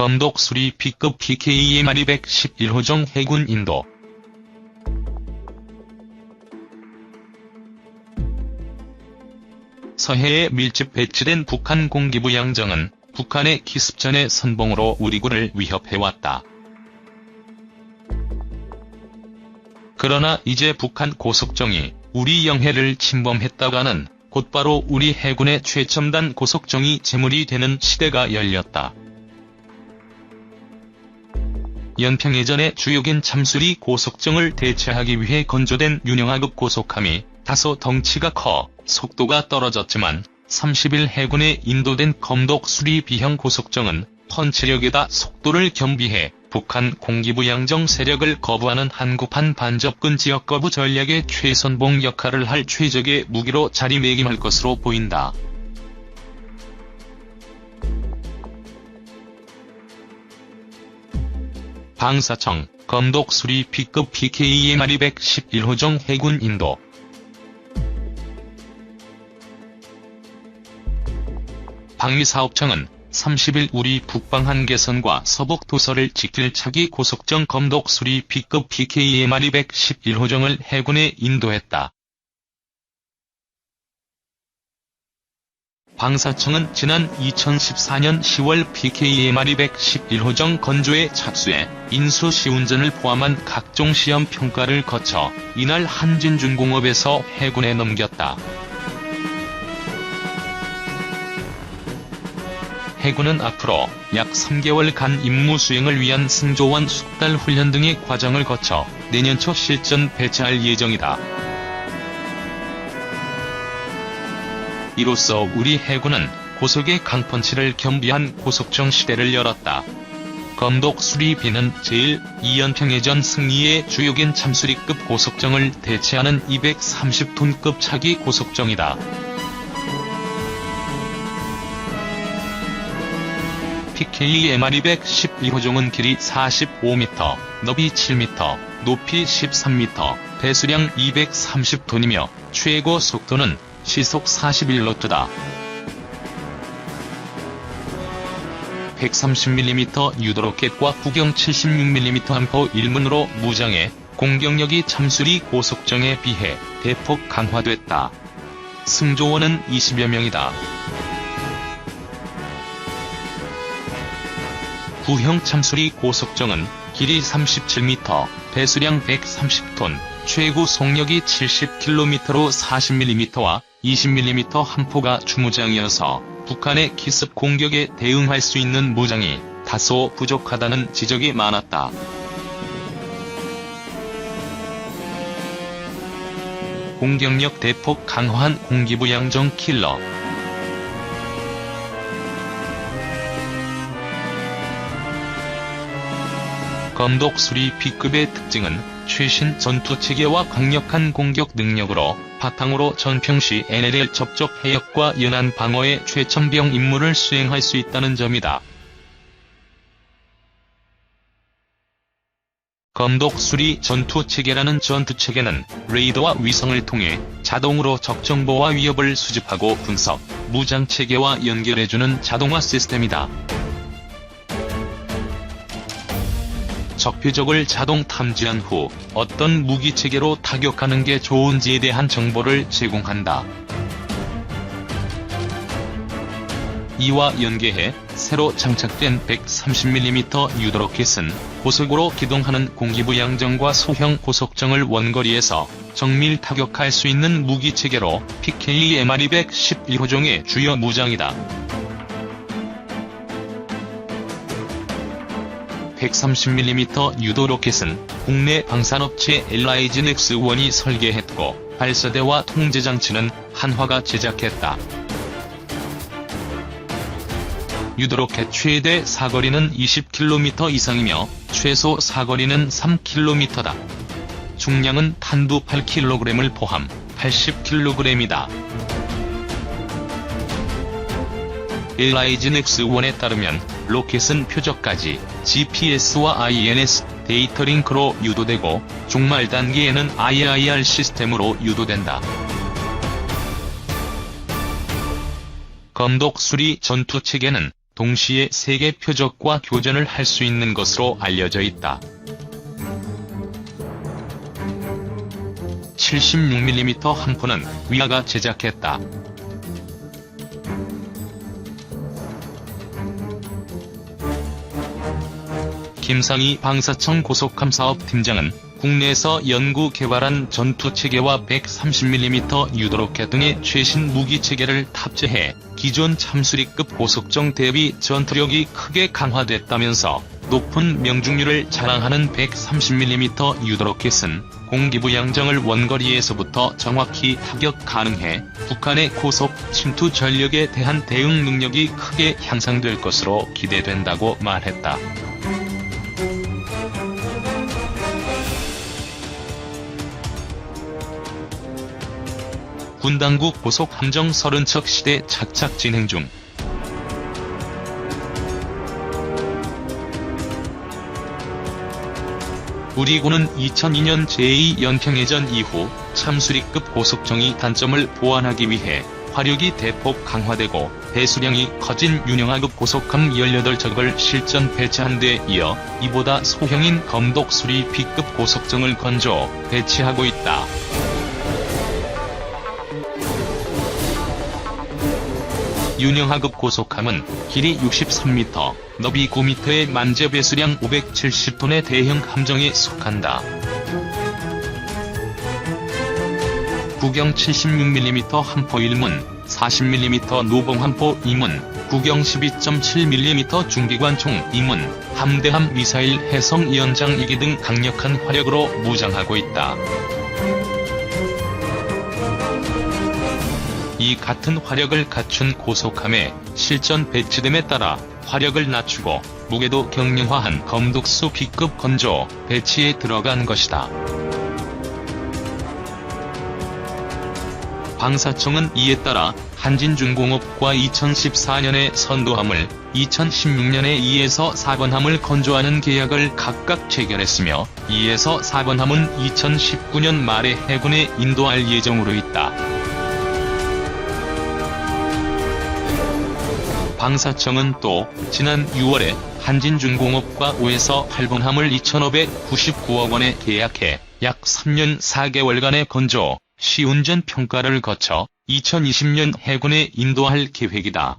검독 수리 B급 PKMR이 111호종 해군 인도 서해에 밀집 배치된 북한 공기부 양정은 북한의 기습전의 선봉으로 우리군을 위협해왔다. 그러나 이제 북한 고속정이 우리 영해를 침범했다가는 곧바로 우리 해군의 최첨단 고속정이 제물이 되는 시대가 열렸다. 연평 예전의 주요긴 참수리 고속정을 대체하기 위해 건조된 윤영하급 고속함이 다소 덩치가 커 속도가 떨어졌지만 30일 해군에 인도된 검독 수리 B형 고속정은 펀치력에다 속도를 겸비해 북한 공기부 양정 세력을 거부하는 한국판 반접근 지역 거부 전략의 최선봉 역할을 할 최적의 무기로 자리매김할 것으로 보인다. 방사청, 검독 수리 B급 PKMR이 111호종 해군 인도 방위사업청은 30일 우리 북방 한계선과 서북 도서를 지킬 차기 고속정 검독 수리 B급 PKMR이 111호정을 해군에 인도했다. 방사청은 지난 2014년 10월 PKMR이 111호정 건조에 착수해 인수 시운전을 포함한 각종 시험 평가를 거쳐 이날 한진중공업에서 해군에 넘겼다. 해군은 앞으로 약 3개월간 임무 수행을 위한 승조원 숙달 훈련 등의 과정을 거쳐 내년 초 실전 배치할 예정이다. 이로써 우리 해군은 고속의 강펀치를 겸비한 고속정 시대를 열었다. 검독 수리비는 제1, 2연평해전 승리의 주요긴 참수리급 고속정을 대체하는 230톤급 차기 고속정이다. PKMR이 112호종은 길이 45m, 너비 7m, 높이 13m, 배수량 230톤이며 최고 속도는 시속 41노트다. 130mm 유도로켓과 구경 76mm 함포 1문으로 무장해 공격력이 참수리 고속정에 비해 대폭 강화됐다. 승조원은 20여 명이다. 구형 참수리 고속정은 길이 37m, 배수량 130톤, 최고 속력이 70km로 40mm와 20mm 함포가 주무장이어서 북한의 기습 공격에 대응할 수 있는 무장이 다소 부족하다는 지적이 많았다. 공격력 대폭 강화한 공기부 양정 킬러 검독 수리 B급의 특징은 최신 전투 체계와 강력한 공격 능력으로 바탕으로 전평시 NLL 접촉 해역과 연안 방어의 최첨병 임무를 수행할 수 있다는 점이다. 검독 수리 전투 체계라는 전투 체계는 레이더와 위성을 통해 자동으로 적정보와 위협을 수집하고 분석, 무장 체계와 연결해주는 자동화 시스템이다. 적표적을 자동 탐지한 후 어떤 무기체계로 타격하는 게 좋은지에 대한 정보를 제공한다. 이와 연계해 새로 장착된 130mm 유도로켓은 고속으로 기동하는 공기부 양정과 소형 고속정을 원거리에서 정밀 타격할 수 있는 무기체계로 PKMR이 111호종의 주요 무장이다. 130mm 유도 로켓은 국내 방산업체 엘라이즈넥스1이 설계했고 발사대와 통제장치는 한화가 제작했다. 유도로켓 최대 사거리는 20km 이상이며 최소 사거리는 3km다. 중량은 탄두 8kg을 포함 80kg이다. 엘라이즈넥스1에 따르면 로켓은 표적까지 GPS와 INS 데이터 링크로 유도되고 종말 단계에는 IIR 시스템으로 유도된다. 검독 수리 전투 체계는 동시에 세계 표적과 교전을 할 수 있는 것으로 알려져 있다. 76mm 함포는 위아가 제작했다. 김상희 방사청 고속함사업 팀장은 국내에서 연구 개발한 전투 체계와 130mm 유도로켓 등의 최신 무기 체계를 탑재해 기존 참수리급 고속정 대비 전투력이 크게 강화됐다면서 높은 명중률을 자랑하는 130mm 유도로켓은 공기부 양정을 원거리에서부터 정확히 타격 가능해 북한의 고속 침투 전력에 대한 대응 능력이 크게 향상될 것으로 기대된다고 말했다. 군 당국 고속 함정 30척 시대 착착 진행 중. 우리 군은 2002년 제2연평해전 이후 참수리급 고속정이 단점을 보완하기 위해 화력이 대폭 강화되고 배수량이 커진 윤영하급 고속함 18척을 실전 배치한 데 이어 이보다 소형인 검독 수리 B급 고속정을 건조 배치하고 있다. 윤영하급 고속함은 길이 63m, 너비 9m의 만재 배수량 570톤의 대형 함정에 속한다. 구경 76mm 함포 1문, 40mm 노봉 함포 2문, 구경 12.7mm 중기관 총 2문, 함대함 미사일 해성 연장 2기 등 강력한 화력으로 무장하고 있다. 이 같은 화력을 갖춘 고속함의 실전 배치됨에 따라 화력을 낮추고 무게도 경량화한 검독수 B급 건조 배치에 들어간 것이다. 방사청은 이에 따라 한진중공업과 2014년에 선도함을 2016년에 2에서 4번함을 건조하는 계약을 각각 체결했으며 2에서 4번함은 2019년 말에 해군에 인도할 예정으로 있다. 방사청은 또 지난 6월에 한진중공업과 5에서 8번함을 2,599억 원에 계약해 약 3년 4개월간의 건조, 시운전 평가를 거쳐 2020년 해군에 인도할 계획이다.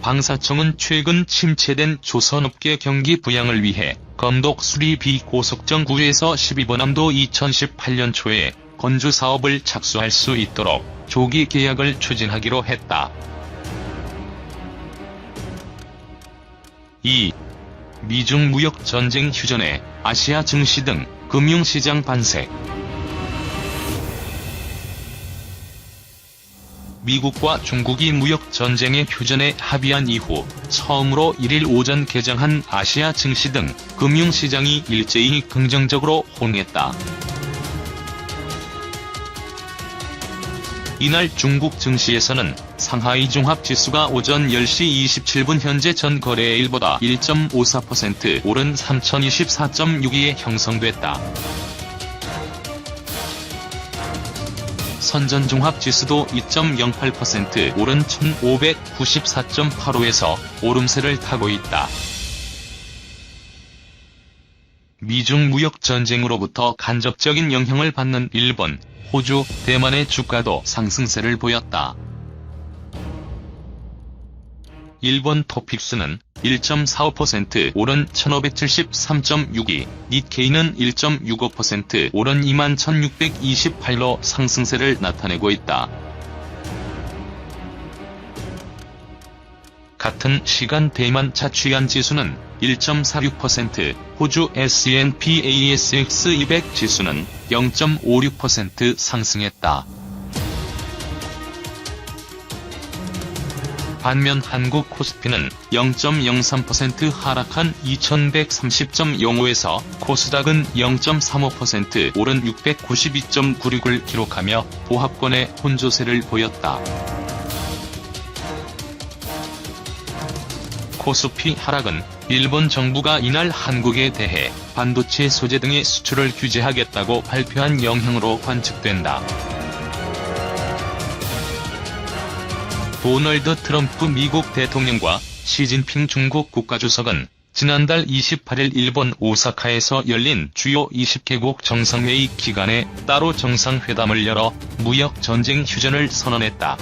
방사청은 최근 침체된 조선업계 경기 부양을 위해 검독 수리 비 고속정 9에서 12번함도 2018년 초에 건조 사업을 착수할 수 있도록 조기 계약을 추진하기로 했다. 2. 미중 무역 전쟁 휴전에 아시아 증시 등 금융시장 반색. 미국과 중국이 무역 전쟁의 휴전에 합의한 이후 처음으로 1일 오전 개장한 아시아 증시 등 금융시장이 일제히 긍정적으로 호응했다. 이날 중국 증시에서는 상하이 종합지수가 오전 10시 27분 현재 전 거래일보다 1.54% 오른 3024.62에 형성됐다. 선전 종합지수도 2.08% 오른 1594.85에서 오름세를 타고 있다. 미중 무역 전쟁으로부터 간접적인 영향을 받는 일본, 호주, 대만의 주가도 상승세를 보였다. 일본 토픽스는 1.45% 오른 1573.62, 니케이는 1.65% 오른 21,628로 상승세를 나타내고 있다. 같은 시간 대만 자취한 지수는 1.46%, 호주 S&P ASX 200 지수는 0.56% 상승했다. 반면 한국 코스피는 0.03% 하락한 2130.05에서 코스닥은 0.35% 오른 692.96을 기록하며 보합권의 혼조세를 보였다. 코스피 하락은 일본 정부가 이날 한국에 대해 반도체 소재 등의 수출을 규제하겠다고 발표한 영향으로 관측된다. 도널드 트럼프 미국 대통령과 시진핑 중국 국가주석은 지난달 28일 일본 오사카에서 열린 주요 20개국 정상회의 기간에 따로 정상회담을 열어 무역 전쟁 휴전을 선언했다.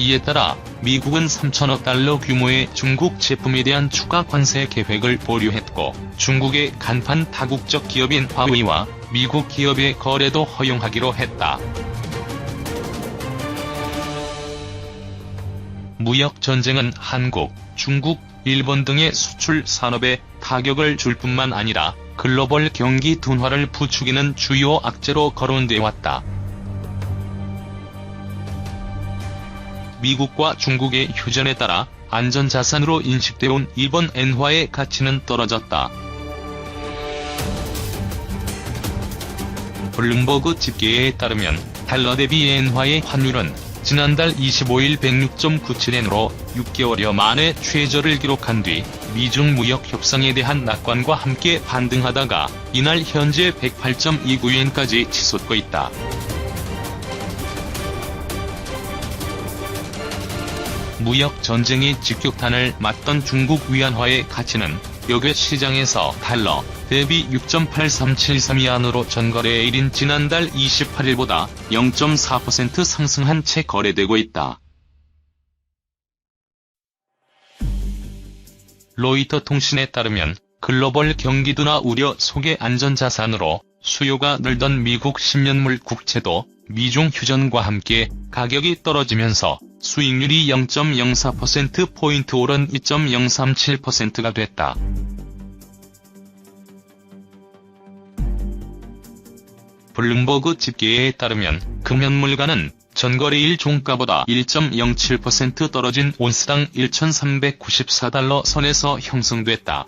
이에 따라 미국은 3천억 달러 규모의 중국 제품에 대한 추가 관세 계획을 보류했고 중국의 간판 다국적 기업인 화웨이와 미국 기업의 거래도 허용하기로 했다. 무역 전쟁은 한국, 중국, 일본 등의 수출 산업에 타격을 줄 뿐만 아니라 글로벌 경기 둔화를 부추기는 주요 악재로 거론돼 왔다. 미국과 중국의 휴전에 따라 안전자산으로 인식돼온 일본 엔화의 가치는 떨어졌다. 블룸버그 집계에 따르면 달러 대비 엔화의 환율은 지난달 25일 106.97엔으로 6개월여 만에 최저를 기록한 뒤 미중 무역 협상에 대한 낙관과 함께 반등하다가 이날 현재 108.29엔까지 치솟고 있다. 무역 전쟁이 직격탄을 맞던 중국 위안화의 가치는 역외 시장에서 달러 대비 6.8373 위안으로 전거래일인 지난달 28일보다 0.4% 상승한 채 거래되고 있다. 로이터 통신에 따르면 글로벌 경기 둔화 우려 속의 안전자산으로 수요가 늘던 미국 10년물 국채도 미중 휴전과 함께 가격이 떨어지면서 수익률이 0.04%포인트 오른 2.037%가 됐다. 블룸버그 집계에 따르면 금연물가는 전거래일 종가보다 1.07% 떨어진 온스당 1,394달러 선에서 형성됐다.